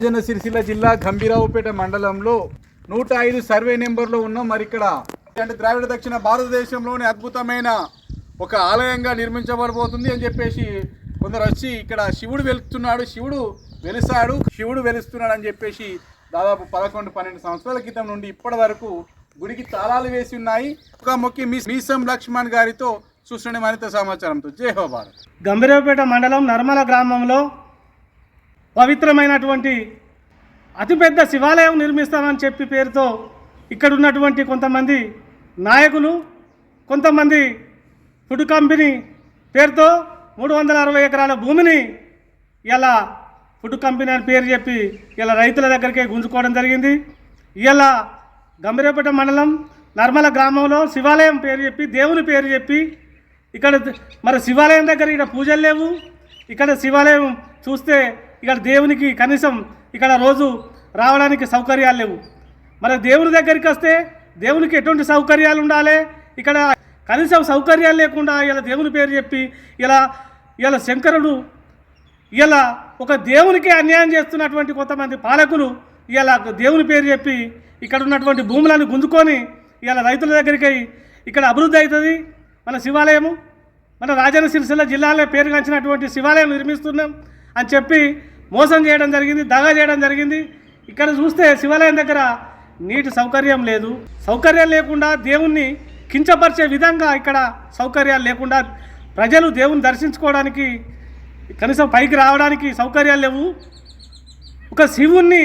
జన సిరిసిల్ల జిల్లా గంభీరావుపేట మండలంలో నూట ఐదు సర్వే నెంబర్లో ఉన్నాం. మరి ఇక్కడ అంటే ద్రావిడ దక్షిణ భారతదేశంలోని అద్భుతమైన ఒక ఆలయంగా నిర్మించబడబోతుంది అని చెప్పేసి కొందరు వచ్చి ఇక్కడ శివుడు వెలుస్తున్నాడు శివుడు వెలిసాడు శివుడు వెలుస్తున్నాడు అని చెప్పేసి దాదాపు పదకొండు పన్నెండు సంవత్సరాల క్రితం నుండి ఇప్పటి వరకు గుడికి తాళాలు వేసి ఉన్నాయి. ఒక మొక్కి మీ మీసం లక్ష్మణ్ గారితో చూస్తుండే మరింత సమాచారంతో. జై హో భారత్. గంభీరపేట మండలం నర్మల గ్రామంలో పవిత్రమైనటువంటి అతిపెద్ద శివాలయం నిర్మిస్తామని చెప్పి పేరుతో ఇక్కడ ఉన్నటువంటి కొంతమంది నాయకులు కొంతమంది ఫుడ్ కంపెనీ పేరుతో మూడు వందల అరవై ఎకరాల భూమిని ఇలా ఫుడ్ కంపెనీ అని పేరు చెప్పి ఇలా రైతుల దగ్గరికి గుంజుకోవడం జరిగింది. ఇలా గంభీరపేట మండలం నర్మల గ్రామంలో శివాలయం పేరు చెప్పి దేవుని పేరు చెప్పి ఇక్కడ మరి శివాలయం దగ్గర ఇక్కడ పూజలు లేవు. ఇక్కడ శివాలయం చూస్తే ఇక్కడ దేవునికి కనీసం ఇక్కడ రోజు రావడానికి సౌకర్యాలు లేవు. మరి దేవుని దగ్గరికి వస్తే దేవునికి ఎటువంటి సౌకర్యాలు ఉండాలి? ఇక్కడ కనీసం సౌకర్యాలు లేకుండా ఇలా దేవుని పేరు చెప్పి ఇలా ఇలా శంకరుడు ఇలా ఒక దేవునికి అన్యాయం చేస్తున్నటువంటి కొంతమంది పాలకులు ఇలా దేవుని పేరు చెప్పి ఇక్కడ ఉన్నటువంటి భూములను గుంజుకొని ఇలా రైతుల దగ్గరికి ఇక్కడ అభివృద్ధి అవుతుంది మన శివాలయము. మన రాజన్న సిరిసిల్ల జిల్లాలో పేరుగాంచినటువంటి శివాలయం నిర్మిస్తున్నాం అని చెప్పి మోసం చేయడం జరిగింది దగా చేయడం జరిగింది. ఇక్కడ చూస్తే శివాలయం దగ్గర నీటి సౌకర్యం లేదు. సౌకర్యం లేకుండా దేవుణ్ణి కించపరిచే విధంగా ఇక్కడ సౌకర్యాలు లేకుండా ప్రజలు దేవుని దర్శించుకోవడానికి కనీసం పైకి రావడానికి సౌకర్యాలు లేవు. ఒక శివుణ్ణి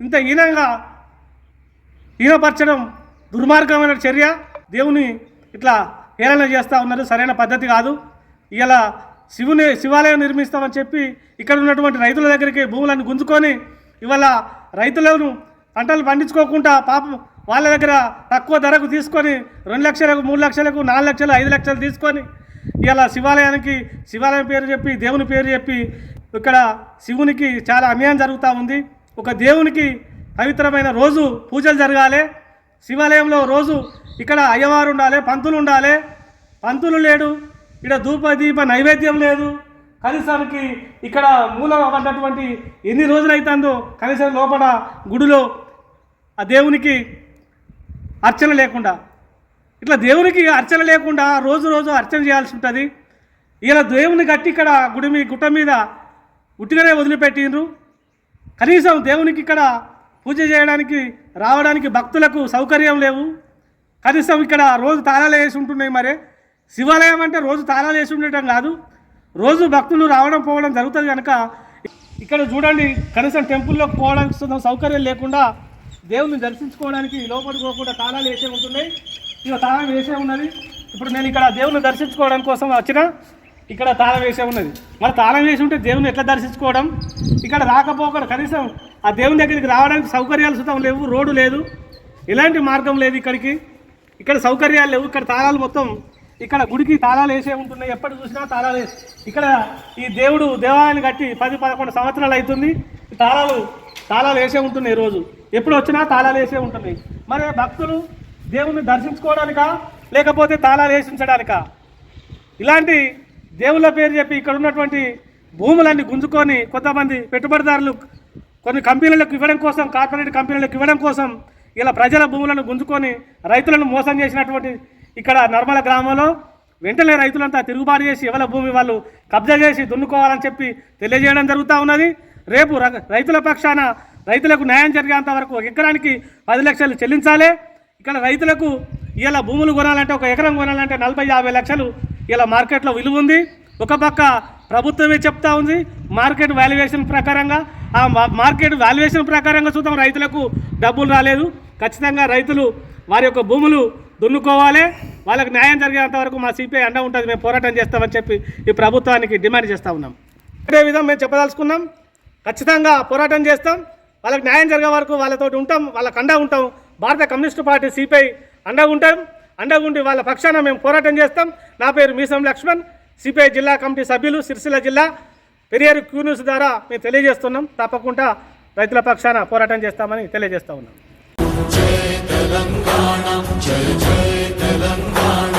ఇంత హీనంగా హీనపరచడం దుర్మార్గమైన చర్య. దేవుని ఇట్లా హేళన చేస్తూ ఉన్నారు సరైన పద్ధతి కాదు. ఇలా శివుని శివాలయం నిర్మిస్తామని చెప్పి ఇక్కడ ఉన్నటువంటి రైతుల దగ్గరికి భూములను గుంజుకొని ఇవాళ రైతులను పంటలు పండించుకోకుండా పాపం వాళ్ళ దగ్గర తక్కువ ధరకు తీసుకొని రెండు లక్షలకు మూడు లక్షలకు నాలుగు లక్షలు ఐదు లక్షలు తీసుకొని ఇలా శివాలయానికి శివాలయం పేరు చెప్పి దేవుని పేరు చెప్పి ఇక్కడ శివునికి చాలా అన్యాయం జరుగుతూ ఉంది. ఒక దేవునికి పవిత్రమైన రోజు పూజలు జరగాలి. శివాలయంలో రోజు ఇక్కడ అయ్యవారు ఉండాలి పంతులు ఉండాలి. పంతులు లేడు. ఇక్కడ ధూప దీప నైవేద్యం లేదు. కనీసానికి ఇక్కడ మూలం అన్నటువంటి ఎన్ని రోజులైతుందో కనీసం లోపల గుడిలో ఆ దేవునికి అర్చన లేకుండా. ఇట్లా దేవునికి అర్చన లేకుండా రోజు రోజు అర్చన చేయాల్సి ఉంటుంది. ఇలా దేవుని గట్టి ఇక్కడ గుడి మీ గుట్ట మీద ఉట్టిగానే వదిలిపెట్టిండ్రు. కనీసం దేవునికి ఇక్కడ పూజ చేయడానికి రావడానికి భక్తులకు సౌకర్యం లేవు. కనీసం ఇక్కడ రోజు తాళాలు వేసి ఉంటున్నాయి మరి. శివాలయం అంటే రోజు తాళాలు వేసి ఉండటం కాదు. రోజు భక్తులు రావడం పోవడం జరుగుతుంది కనుక ఇక్కడ చూడండి కనీసం టెంపుల్లోకి పోవడానికి సౌకర్యం లేకుండా దేవుని దర్శించుకోవడానికి లోపలికి పోకుండా తాళాలు వేసే ఉంటున్నాయి. ఇక తాళం వేసే ఉన్నది. ఇప్పుడు నేను ఇక్కడ దేవుని దర్శించుకోవడం కోసం వచ్చిన ఇక్కడ తాళం వేసే ఉన్నది. మరి తాళం వేసి ఉంటే దేవుని ఎట్లా దర్శించుకోవడం? ఇక్కడ రాకపోకడం కనీసం ఆ దేవుని దగ్గరికి రావడానికి సౌకర్యాలు సుతం లేవు రోడ్డు లేదు. ఎలాంటి మార్గం లేదు ఇక్కడికి. ఇక్కడ సౌకర్యాలు లేవు. ఇక్కడ తాళాలు మొత్తం ఇక్కడ గుడికి తాళాలు వేసే ఉంటున్నాయి. ఎప్పటి చూసినా తాళాలు వేసి ఇక్కడ ఈ దేవుడు దేవాలయాన్ని కట్టి పది పదకొండు సంవత్సరాలు అవుతుంది. తాళాలు తాళాలు వేసే ఉంటున్నాయి రోజు ఎప్పుడు వచ్చినా తాళాలు వేసే ఉంటున్నాయి. మరి భక్తులు దేవుణ్ణి దర్శించుకోవడానికా? లేకపోతే తాళాలు వేసించడానికా? ఇలాంటి దేవుళ్ళ పేరు చెప్పి ఇక్కడ ఉన్నటువంటి భూములన్నీ గుంజుకొని కొంతమంది పెట్టుబడిదారులు కొన్ని కంపెనీలకు ఇవ్వడం కోసం కార్పొరేట్ కంపెనీలకు ఇవ్వడం కోసం ఇలా ప్రజల భూములను గుంజుకొని రైతులను మోసం చేసినటువంటి ఇక్కడ నర్మల గ్రామంలో వెంటనే రైతులంతా తిరుగుబాటు చేసి ఎవరి భూమి వాళ్ళు కబ్జా చేసి దున్నుకోవాలని చెప్పి తెలియజేయడం జరుగుతూ ఉన్నది. రేపు రైతుల పక్షాన రైతులకు న్యాయం జరిగేంత వరకు ఒక ఎకరానికి పది లక్షలు చెల్లించాలి. ఇక్కడ రైతులకు ఇలా భూములు కొనాలంటే ఒక ఎకరం కొనాలంటే నలభై యాభై లక్షలు ఇలా మార్కెట్లో విలువ ఉంది. ఒక పక్క ప్రభుత్వమే చెప్తా ఉంది. మార్కెట్ వాల్యుయేషన్ ప్రకారంగా ఆ మార్కెట్ వాల్యుయేషన్ ప్రకారంగా చూద్దాం. రైతులకు డబ్బులు రాలేదు. ఖచ్చితంగా రైతులు వారి యొక్క భూములు దున్నుకోవాలి. వాళ్ళకి న్యాయం జరిగేంత వరకు మా సిపిఐ అండ ఉంటుంది. మేము పోరాటం చేస్తామని చెప్పి ఈ ప్రభుత్వానికి డిమాండ్ చేస్తూ ఉన్నాం. అదే విధంగా మేము చెప్పదలుచుకున్నాం. ఖచ్చితంగా పోరాటం చేస్తాం. వాళ్ళకి న్యాయం జరిగే వరకు వాళ్ళతో ఉంటాం. వాళ్ళకి అండ ఉంటాం. భారత కమ్యూనిస్టు పార్టీ సిపిఐ అండగా ఉంటాం. అండగా ఉండి వాళ్ళ పక్షాన మేము పోరాటం చేస్తాం. నా పేరు మీసం లక్ష్మణ్. సిపిఐ జిల్లా కమిటీ సభ్యులు సిరిసిల్ల జిల్లా. పెరియారు క్యూ న్యూస్ ద్వారా మేము తెలియజేస్తున్నాం. తప్పకుండా రైతుల పక్షాన పోరాటం చేస్తామని తెలియజేస్తా ఉన్నాం. తెలంగాణ తెలంగాణ.